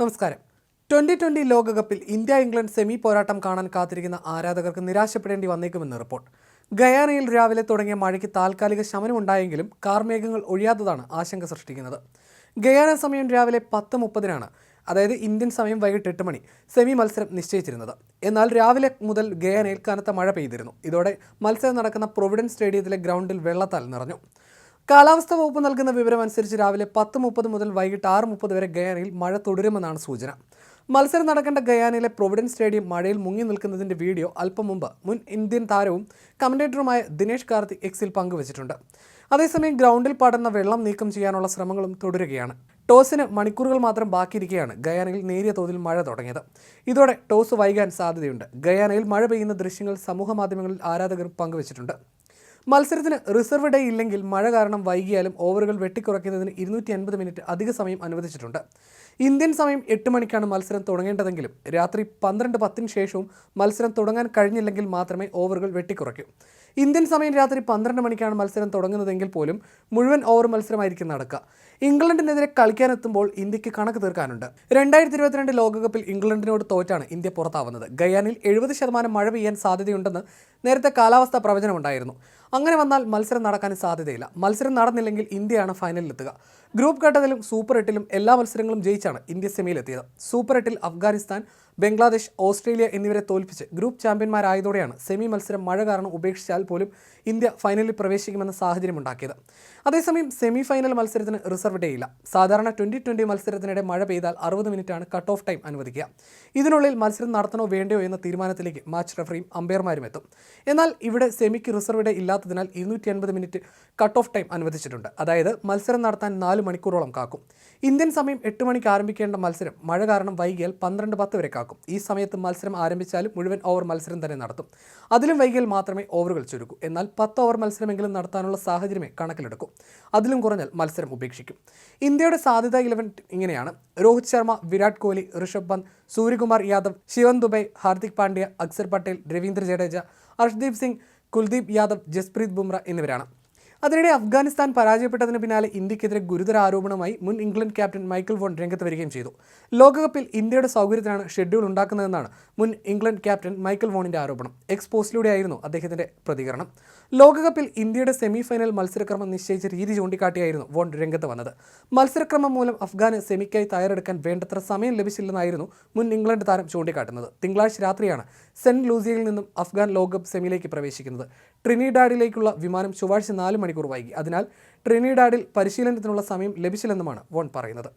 നമസ്കാരം. Twenty twenty ലോകകപ്പിൽ India England semi പോരാട്ടം കാണാൻ കാത്തിരിക്കുന്ന ആരാധകർക്ക് നിരാശപ്പെടേണ്ടി വന്നേക്കുമെന്ന് റിപ്പോർട്ട്. ഗയാനയിൽ രാവിലെ തുടങ്ങിയ മഴയ്ക്ക് താൽക്കാലിക ശമനമുണ്ടായെങ്കിലും കാർമേഘങ്ങൾ ഒഴിയാത്തതാണ് ആശങ്ക സൃഷ്ടിക്കുന്നത്. ഗയാന സമയം രാവിലെ പത്ത് മുപ്പതിനാണ്. അതായത് ഇന്ത്യൻ സമയം വൈകിട്ട് എട്ട് മണി. സെമി മത്സരം നിശ്ചയിച്ചിരുന്നത്. എന്നാൽ രാവിലെ മുതൽ ഗയാനയിൽ കനത്ത മഴ പെയ്തിരുന്നു. ഇതോടെ മത്സരം നടക്കുന്ന പ്രൊവിഡൻസ് സ്റ്റേഡിയത്തിലെ ഗ്രൗണ്ടിൽ വെള്ളത്താൽ നിറഞ്ഞു. കാലാവസ്ഥാ വകുപ്പ് നൽകുന്ന വിവരമനുസരിച്ച് രാവിലെ പത്ത് മുപ്പത് മുതൽ വൈകിട്ട് ആറ് മുപ്പത് വരെ ഗയാനയിൽ മഴ തുടരുമെന്നാണ് സൂചന. മത്സരം നടക്കേണ്ട ഗയാനയിലെ പ്രൊവിഡൻസ് സ്റ്റേഡിയം മഴയിൽ മുങ്ങി നിൽക്കുന്നതിന്റെ വീഡിയോ അല്പം മുമ്പ് മുൻ ഇന്ത്യൻ താരവും കമന്റേറ്ററുമായ ദിനേഷ് കാർത്തിക് എക്സിൽ പങ്കുവച്ചിട്ടുണ്ട്. അതേസമയം ഗ്രൗണ്ടിൽ പടർന്ന വെള്ളം നീക്കം ചെയ്യാനുള്ള ശ്രമങ്ങളും തുടരുകയാണ്. ടോസിന് മണിക്കൂറുകൾ മാത്രം ബാക്കിയിരിക്കെയാണ് ഗയാനയിൽ നേരിയ തോതിൽ മഴ തുടങ്ങിയത്. ഇതോടെ ടോസ് വൈകാൻ സാധ്യതയുണ്ട്. ഗയാനയിൽ മഴ പെയ്യുന്ന ദൃശ്യങ്ങൾ സമൂഹ മാധ്യമങ്ങളിൽ ആരാധകർ പങ്കുവച്ചിട്ടുണ്ട്. മത്സരത്തിന് റിസർവ് ഡേ ഇല്ലെങ്കിൽ മഴ കാരണം വൈകിയാലും ഓവറുകൾ വെട്ടിക്കുറയ്ക്കുന്നതിന് ഇരുന്നൂറ്റി അൻപത് മിനിറ്റ് അധിക സമയം അനുവദിച്ചിട്ടുണ്ട്. ഇന്ത്യൻ സമയം എട്ട് മണിക്കാണ് മത്സരം തുടങ്ങേണ്ടതെങ്കിലും രാത്രി പന്ത്രണ്ട് പത്തിന് ശേഷവും മത്സരം തുടങ്ങാൻ കഴിഞ്ഞില്ലെങ്കിൽ മാത്രമേ ഓവറുകൾ വെട്ടിക്കുറയ്ക്കൂ. ഇന്ത്യൻ സമയം രാത്രി പന്ത്രണ്ട് മണിക്കാണ് മത്സരം തുടങ്ങുന്നതെങ്കിൽ പോലും മുഴുവൻ ഓവർ മത്സരമായിരിക്കും നടക്കുക. ഇംഗ്ലണ്ടിനെതിരെ കളിക്കാനെത്തുമ്പോൾ ഇന്ത്യയ്ക്ക് കണക്ക് തീർക്കാനുണ്ട്. രണ്ടായിരത്തി ഇരുപത്തിരണ്ട് ലോകകപ്പിൽ ഇംഗ്ലണ്ടിനോട് തോറ്റാണ് ഇന്ത്യ പുറത്താവുന്നത്. ഗയാനിൽ എഴുപത് ശതമാനം മഴ പെയ്യാൻ സാധ്യതയുണ്ടെന്ന് നേരത്തെ കാലാവസ്ഥാ പ്രവചനമുണ്ടായിരുന്നു അങ്ങനെ വന്നാൽ മത്സരം നടക്കാൻ സാധ്യതയില്ല. മത്സരം നടന്നില്ലെങ്കിൽ ഇന്ത്യയാണ് ഫൈനലിലെത്തുക. ഗ്രൂപ്പ് ഘട്ടത്തിലും സൂപ്പർ എട്ടിലും എല്ലാ മത്സരങ്ങളും ജയിച്ചാണ് ഇന്ത്യ സെമിയിലെത്തിയത്. സൂപ്പർ എട്ടിൽ അഫ്ഗാനിസ്ഥാൻ ബംഗ്ലാദേശ് ഓസ്ട്രേലിയ എന്നിവരെ തോൽപ്പിച്ച് ഗ്രൂപ്പ് ചാമ്പ്യന്മാരായതോടെയാണ് സെമി മത്സരം മഴ കാരണം ഉപേക്ഷിച്ചാൽ പോലും ഇന്ത്യ ഫൈനലിൽ പ്രവേശിക്കുമെന്ന സാഹചര്യം ഉണ്ടാക്കിയത് അതേസമയം സെമി ഫൈനൽ മത്സരത്തിന് റിസർവ് ഡേ ഇല്ല സാധാരണ ട്വന്റി ട്വന്റി മത്സരത്തിനിടെ മഴ പെയ്താൽ അറുപത് മിനിറ്റാണ് കട്ട് ഓഫ് ടൈം അനുവദിക്കുക. ഇതിനുള്ളിൽ മത്സരം നടത്തണോ വേണ്ടയോ എന്ന തീരുമാനത്തിലേക്ക് മാച്ച് റഫറിയും അമ്പയർമാരും എത്തും. എന്നാൽ ഇവിടെ സെമിക്ക് റിസർവ് ഡേ ഇല്ലാത്തതിനാൽ ഇരുന്നൂറ്റി അൻപത് മിനിറ്റ് കട്ട് ഓഫ് ടൈം അനുവദിച്ചിട്ടുണ്ട്. അതായത് മത്സരം നടത്താൻ നാല് മണിക്കൂറോളം കാക്കും. ഇന്ത്യൻ സമയം എട്ട് മണിക്ക് ആരംഭിക്കേണ്ട മത്സരം മഴ കാരണം വൈകിയാൽ പന്ത്രണ്ട് പത്ത് വരെ കാക്കും. ഈ സമയത്ത് മത്സരം ആരംഭിച്ചാലും മുഴുവൻ ഓവർ മത്സരം തന്നെ നടത്തും. അതിലും വൈകിയാൽ മാത്രമേ ഓവറുകൾ ചുരുക്കൂ. എന്നാൽ പത്ത് ഓവർ മത്സരമെങ്കിലും നടത്താനുള്ള സാഹചര്യമേ കണക്കിലെടുക്കും. അതിലും കുറഞ്ഞാൽ മത്സരം ഉപേക്ഷിക്കും. ഇന്ത്യയുടെ സാധ്യത ഇലവൻ ഇങ്ങനെയാണ്. രോഹിത് ശർമ്മ വിരാട് കോഹ്ലി ഋഷഭ് പന്ത് സൂര്യകുമാർ യാദവ് ശിവൻ ദുബൈ ഹാർദിക് പാണ്ഡ്യ അക്സർ പട്ടേൽ രവീന്ദ്ര ജഡേജ ഹർഷ്ദീപ് സിംഗ് കുൽദീപ് യാദവ് ജസ്പ്രീത് ബുംറ എന്നിവരാണ്. അതിനിടെ അഫ്ഗാനിസ്ഥാൻ പരാജയപ്പെട്ടതിന് പിന്നാലെ ഇന്ത്യക്കെതിരെ ഗുരുതര ആരോപണമായി മുൻ ഇംഗ്ലണ്ട് ക്യാപ്റ്റൻ മൈക്കിൾ വോൺ രംഗത്ത് വരികയും ചെയ്തു. ലോകകപ്പിൽ ഇന്ത്യയുടെ സൗകര്യത്തിനാണ് ഷെഡ്യൂൾ ഉണ്ടാക്കുന്നതെന്നാണ് മുൻ ഇംഗ്ലണ്ട് ക്യാപ്റ്റൻ മൈക്കിൾ വോണിന്റെ ആരോപണം. എക്സ് പോസ്റ്റിലൂടെയായിരുന്നു അദ്ദേഹത്തിന്റെ പ്രതികരണം. ലോകകപ്പിൽ ഇന്ത്യയുടെ സെമി ഫൈനൽ മത്സരക്രമം നിശ്ചയിച്ച രീതി ചൂണ്ടിക്കാട്ടിയായിരുന്നു വോൺ രംഗത്ത് വന്നത്. മത്സരക്രമം മൂലം അഫ്ഗാന് സെമിക്കായി തയ്യാറെടുക്കാൻ വേണ്ടത്ര സമയം ലഭിച്ചില്ലെന്നായിരുന്നു മുൻ ഇംഗ്ലണ്ട് താരം ചൂണ്ടിക്കാട്ടുന്നത്. തിങ്കളാഴ്ച രാത്രിയാണ് സെന്റ് ലൂസിയയിൽ നിന്നും അഫ്ഗാൻ ലോകകപ്പ് സെമിയിലേക്ക് പ്രവേശിക്കുന്നത്. ട്രിനിഡാഡിലേക്കുള്ള വിമാനം ചൊവ്വാഴ്ച നാല് മണിക്കൂർ വൈകി. അതിനാൽ ട്രിനിഡാഡിൽ പരിശീലനത്തിനുള്ള സമയം ലഭിച്ചില്ലെന്നുമാണ് വോൺ പറയുന്നത്.